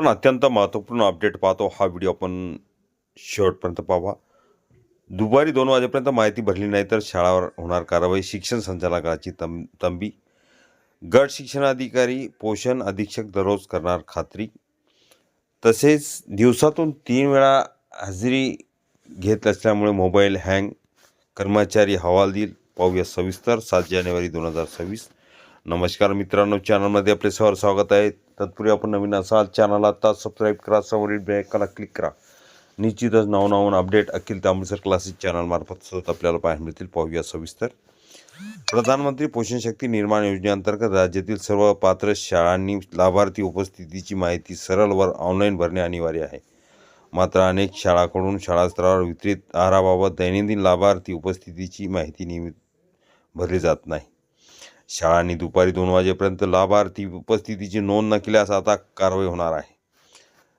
पण अत्यंत महत्त्वपूर्ण अपडेट पाहतो. हा व्हिडिओ आपण शेवटपर्यंत पाहावा दुपारी दोन वाजेपर्यंत माहिती भरली नाही तर शाळावर होणार कारवाई. शिक्षण संचालकाची तं तंबी. गट शिक्षणाधिकारी पोषण अधीक्षक दररोज करणार खात्री. तसेच दिवसातून तीन वेळा हजेरी घेत असल्यामुळे मोबाईल हँग कर्मचारी हवाल देईल पाहूया सविस्तर. सात जानेवारी दोन हजार सव्वीस. नमस्कार मित्रांनो चॅनलमध्ये आपले सहर स्वागत आहे. तत्पूर्वी आपण नवीन असाल चॅनल आता सबस्क्राईब करा समोरील बेकाला क्लिक करा. निश्चितच नवनवन अपडेट अखिल तांबेसर क्लासेस चॅनलमार्फत सतत आपल्याला पाहायला मिळतील. पाहूया सविस्तर. प्रधानमंत्री पोषण शक्ती निर्माण योजनेअंतर्गत राज्यातील सर्व पात्र शाळांनी लाभार्थी उपस्थितीची माहिती सरळ वर ऑनलाईन भरणे अनिवार्य आहे. मात्र अनेक शाळांकडून शाळा स्तरावर वितरित आहाराबाबत दैनंदिन लाभार्थी उपस्थितीची माहिती नियमित भरली जात नाही. शाळांनी दुपारी दोन वाजेपर्यंत लाभार्थी उपस्थितीची नोंद न केल्यास आता कारवाई होणार आहे.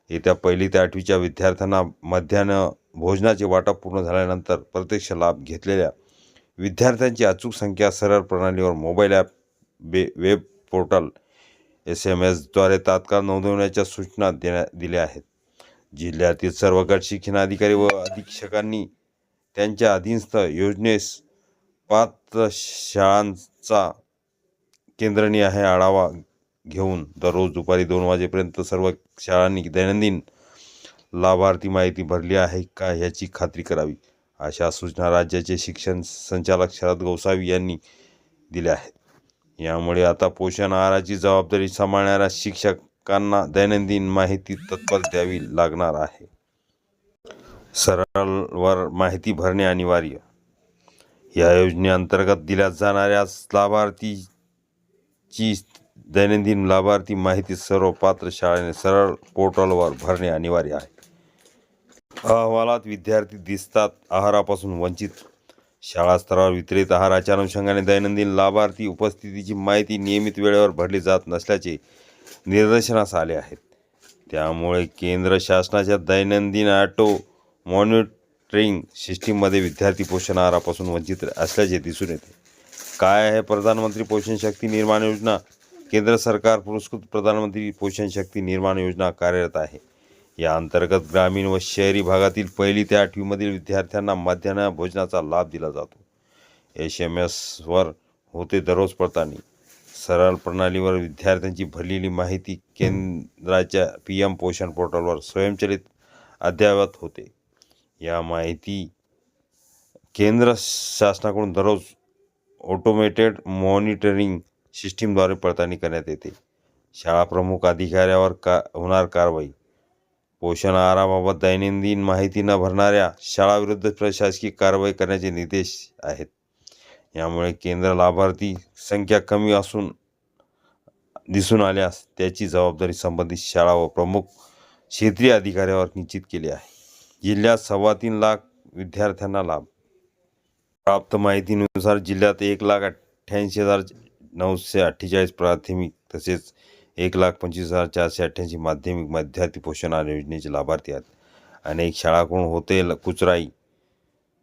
येत्या पहिली ते आठवीच्या विद्यार्थ्यांना मध्यान्ह भोजनाचे वाटप पूर्ण झाल्यानंतर प्रत्यक्ष लाभ घेतलेल्या विद्यार्थ्यांची अचूक संख्या सरळ प्रणालीवर मोबाईल ॲप बे वेब पोर्टल एस एम एसद्वारे तात्काळ नोंदवण्याच्या सूचना देण्या दिल्या आहेत. जिल्ह्यातील सर्व गट शिक्षणाधिकारी व अधीक्षकांनी त्यांच्या अधीनस्थ योजनेस पात्र शाळांचा केंद्रनिहाय आढावा घेऊन दररोज दुपारी दोन वाजेपर्यंत सर्व शाळांनी दैनंदिन लाभार्थी माहिती भरली आहे का याची खात्री करावी अशा सूचना राज्याचे शिक्षण संचालक शरद गोसावी यांनी दिल्या आहेत. यामुळे आता पोषण आहाराची जबाबदारी सांभाळणाऱ्या शिक्षकांना दैनंदिन माहिती तत्पर द्यावी लागणार आहे. सरळवर माहिती भरणे अनिवार्य. या योजनेअंतर्गत दिल्या जाणाऱ्या लाभार्थी ची दैनंदिन लाभार्थी माहिती सर्व पात्र शाळेने सरळ पोर्टलवर भरणे अनिवार्य आहे. अहवालात विद्यार्थी दिसतात आहारापासून वंचित. शाळा स्तरावर वितरित आहाराच्या अनुषंगाने दैनंदिन लाभार्थी उपस्थितीची माहिती नियमित वेळेवर भरली जात नसल्याचे निदर्शनास आले आहेत. त्यामुळे केंद्र शासनाच्या दैनंदिन ॲटो मॉनिटरिंग सिस्टीममध्ये विद्यार्थी पोषण आहारापासून वंचित असल्याचे दिसून येते. काय आहे? प्रधानमंत्री पोषण शक्ती निर्माण योजना. केंद्र सरकार पुरस्कृत प्रधानमंत्री पोषण शक्ती निर्माण योजना कार्यरत आहे. या अंतर्गत ग्रामीण व शहरी भागातील पहिली ते आठवीमधील विद्यार्थ्यांना मध्यान्ह भोजनाचा लाभ दिला जातो. एस एम एसवर होते दररोज पडताळणी. सरळ प्रणालीवर विद्यार्थ्यांची भरलेली माहिती केंद्राच्या पी एम पोषण पोर्टलवर स्वयंचलित अद्ययावत होते. या माहिती केंद्र शासनाकडून दररोज ऑटोमेटेड मॉनिटरिंग सिस्टीमद्वारे पडताळणी करण्यात येते. शाळा प्रमुख अधिकाऱ्यावर का होणार कारवाई. पोषण आहाराबाबत दैनंदिन माहिती न भरणाऱ्या शाळाविरुद्ध प्रशासकीय कारवाई करण्याचे निर्देश आहेत. यामुळे केंद्र लाभार्थी संख्या कमी असून दिसून आल्यास त्याची जबाबदारी संबंधित शाळा व प्रमुख क्षेत्रीय अधिकाऱ्यावर निश्चित केली आहे. जिल्ह्यात सव्वा तीन लाख विद्यार्थ्यांना लाभ. प्राप्त माहितीनुसार जिल्ह्यात एक लाख अठ्ठ्याऐंशी हजार नऊशे अठ्ठेचाळीस प्राथमिक तसेच एक लाख पंचवीस हजार चारशे अठ्ठ्याऐंशी माध्यमिक मध्यार्थी पोषण आहार योजनेचे लाभार्थी आहेत. अनेक शाळाकडून होते कुचराई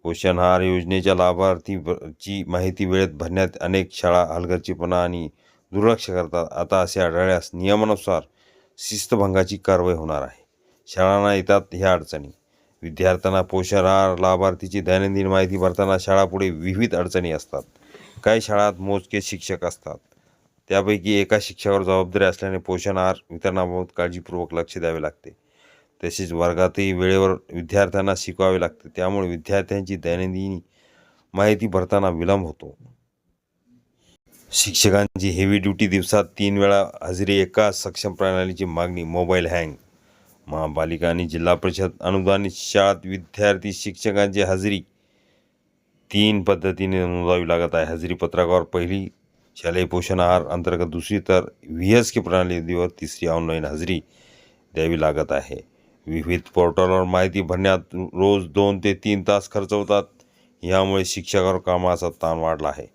पोषण आहार योजनेच्या लाभार्थीची माहिती वेळेत भरण्यात अनेक शाळा हलगर्जीपणा आणि दुर्लक्ष करतात. आता असे आढळल्यास नियमानुसार शिस्तभंगाची कारवाई होणार आहे. शाळांना येतात ह्या अडचणी. विद्यार्थ्यांना पोषण आहार लाभार्थीची दैनंदिन माहिती भरताना शाळापुढे विविध अडचणी असतात. काही शाळात मोजके शिक्षक असतात. त्यापैकी एका शिक्षकावर जबाबदारी असल्याने पोषण आहार वितरणाबाबत काळजीपूर्वक लक्ष द्यावे लागते. तसेच वर्गातही वेळेवर विद्यार्थ्यांना शिकवावे लागते. त्यामुळे विद्यार्थ्यांची दैनंदिन माहिती भरताना विलंब होतो. शिक्षकांची हेवी ड्युटी दिवसात तीन वेळा हजेरी एका सक्षम प्रणालीची मागणी मोबाईल हँग महापालिका आणि जिल्हा परिषद अनुदानित शाळात विद्यार्थी शिक्षकांची हजेरी. तीन पद्धतीने नोंदवावी लागत आहे. हजेरी पत्रकावर पहिली शालेय पोषण आहार अंतर्गत दुसरी तर व्ही एस के प्रणालीवर तिसरी ऑनलाईन हजेरी द्यावी लागत आहे. विविध पोर्टलवर माहिती भरण्यात रोज दोन ते तीन तास खर्च होतात. यामुळे शिक्षकावर कामाचा ताण वाढला आहे.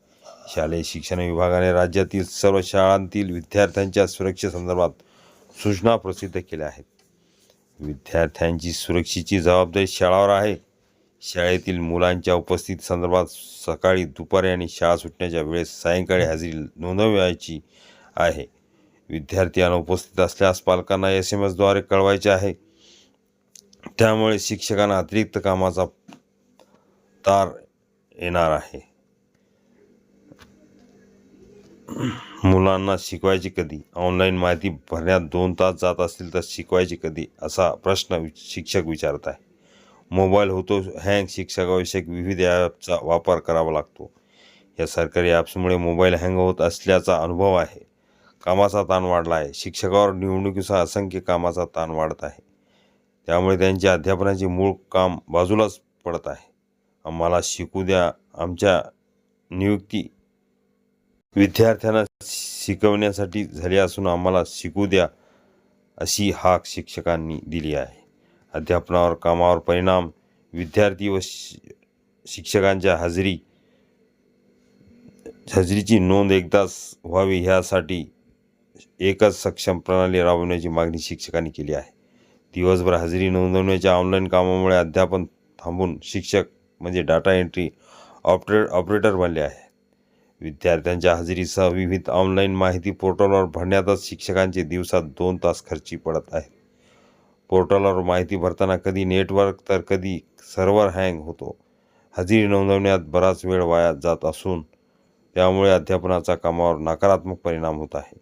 शालेय शिक्षण विभागाने राज्यातील सर्व शाळांतील विद्यार्थ्यांच्या सुरक्षेसंदर्भात सूचना प्रसिद्ध केल्या आहेत. विद्यार्थ्यांची सुरक्षेची जबाबदारी शाळावर आहे. शाळेतील मुलांच्या उपस्थिती संदर्भात सकाळी दुपारी आणि शाळा सुटण्याच्या वेळेस सायंकाळी हजेरी नोंदवायची आहे. विद्यार्थी अनुपस्थित असल्यास पालकांना एस एम एसद्वारे कळवायचे आहे. त्यामुळे शिक्षकांना अतिरिक्त कामाचा तार येणार आहे. मुलांना शिकवायची कधी? ऑनलाईन माहिती भरण्यात दोन तास जात असतील तर शिकवायची कधी? असा प्रश्न वि- शिक्षक विचारत आहे. मोबाईल होतो हँग शिक्षकाविषयक विविध ॲपचा वापर करावा लागतो. या सरकारी ॲप्समुळे मोबाईल हँग होत असल्याचा अनुभव आहे. कामाचा ताण वाढला आहे. शिक्षकावर निवडणुकीसह असंख्य कामाचा ताण वाढत आहे. त्यामुळे त्यांच्या अध्यापनाचे मूळ काम बाजूलाच पडत आहे. आम्हाला शिकू द्या. आमच्या नियुक्ती विद्यार्थ्यांना शिकवण्यासाठी झाली असून आम्हाला शिकू द्या अशी हाक शिक्षकांनी दिली आहे. अध्यापनावर कामावर परिणाम विद्यार्थी व शि- शिक्षकांच्या हजेरी हजेरीची नोंद एकदाच व्हावी ह्यासाठी एकच सक्षम प्रणाली राबवण्याची मागणी शिक्षकांनी केली आहे. दिवसभर हजेरी नोंदवण्याच्या ऑनलाईन कामामुळे अध्यापन थांबून शिक्षक म्हणजे डाटा एंट्री ऑपरे ऑपरेटर बनले आहे. विद्यार्थ्यांच्या हजेरीसह विविध ऑनलाईन माहिती पोर्टलवर भरण्यातच शिक्षकांचे दिवसात दोन तास खर्ची पडत आहेत. पोर्टलवर माहिती भरताना कधी नेटवर्क तर कधी सर्व्हर हँग होतो. हजेरी नोंदवण्यात बराच वेळ वाया जात असून त्यामुळे अध्यापनाचा कामावर नकारात्मक परिणाम होत आहे.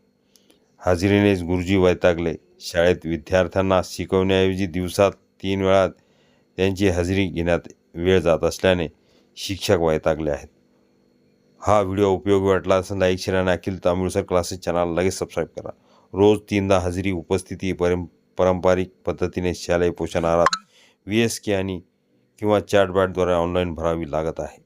हजेरीनेच गुरुजी वैतागले. शाळेत विद्यार्थ्यांना शिकवण्याऐवजी दिवसात तीन वेळा त्यांची हजेरी घेण्यात वेळ जात असल्याने शिक्षक वैतागले आहेत. हा व्हिडिओ उपयोगी वाटला असेल लाईक शेअर आणि अखिल तांबुळसर क्लासेस चॅनल लगेच सबस्क्राईब करा. रोज तीनदा हजेरी उपस्थिती परं पारंपरिक पद्धतीने शालेय पोषण आहारात व्ही एस के आणि किंवा चॅटबॅटद्वारे ऑनलाईन भरावी लागत आहे.